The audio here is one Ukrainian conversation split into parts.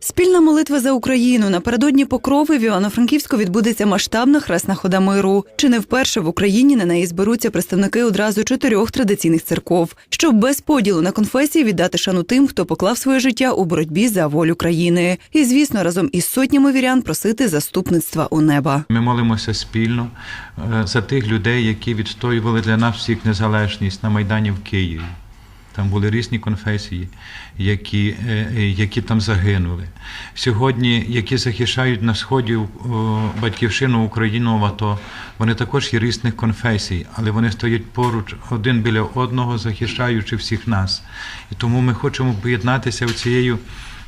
Спільна молитва за Україну напередодні покрови в Івано-Франківську відбудеться масштабна хресна хода миру. Чи не вперше в Україні на неї зберуться представники одразу чотирьох традиційних церков, щоб без поділу на конфесії віддати шану тим, хто поклав своє життя у боротьбі за волю країни, і звісно, разом із сотнями вірян просити заступництва у неба. Ми молимося спільно е, за тих людей, які відстоювали для нас всіх незалежність на Майдані в Києві. Там були різні конфесії, які, е, е, які там загинули. Сьогодні, які захищають на сході батьківщину Україну в АТО, вони також є різних конфесій, але вони стоять поруч один біля одного, захищаючи всіх нас. І тому ми хочемо поєднатися цією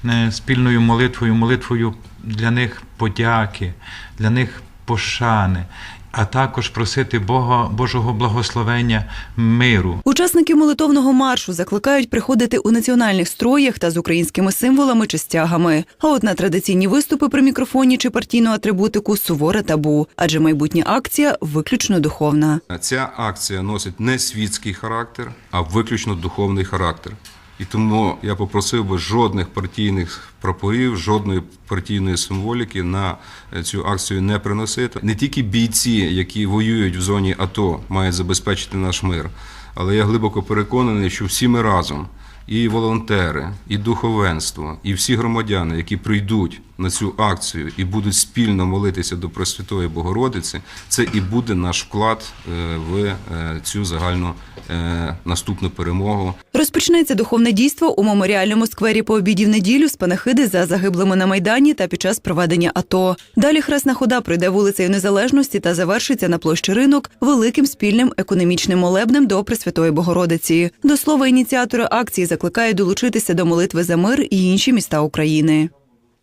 е, спільною молитвою, молитвою для них подяки, для них пошани, а також просити Бога, Божого благословення миру. Учасники молитовного маршу закликають приходити у національних строях та з українськими символами чи стягами. А от на традиційні виступи при мікрофоні чи партійну атрибутику суворе табу, адже майбутня акція виключно духовна. Ця акція носить не світський характер, а виключно духовний характер. І тому я попросив би жодних партійних прапорів, жодної партійної символіки на цю акцію не приносити. Не тільки бійці, які воюють в зоні АТО, мають забезпечити наш мир, але я глибоко переконаний, що всі ми разом. І волонтери, і духовенство, і всі громадяни, які прийдуть на цю акцію і будуть спільно молитися до Пресвятої Богородиці, це і буде наш вклад е, в е, цю загальну е, наступну перемогу. Розпочнеться духовне дійство у меморіальному сквері по обіді в неділю з панахиди за загиблими на майдані та під час проведення АТО. Далі хресна хода пройде вулицею Незалежності та завершиться на площі ринок великим спільним економічним молебнем до Пресвятої Богородиці. До слова, ініціатори акції закликають долучитися до молитви за мир і інші міста України.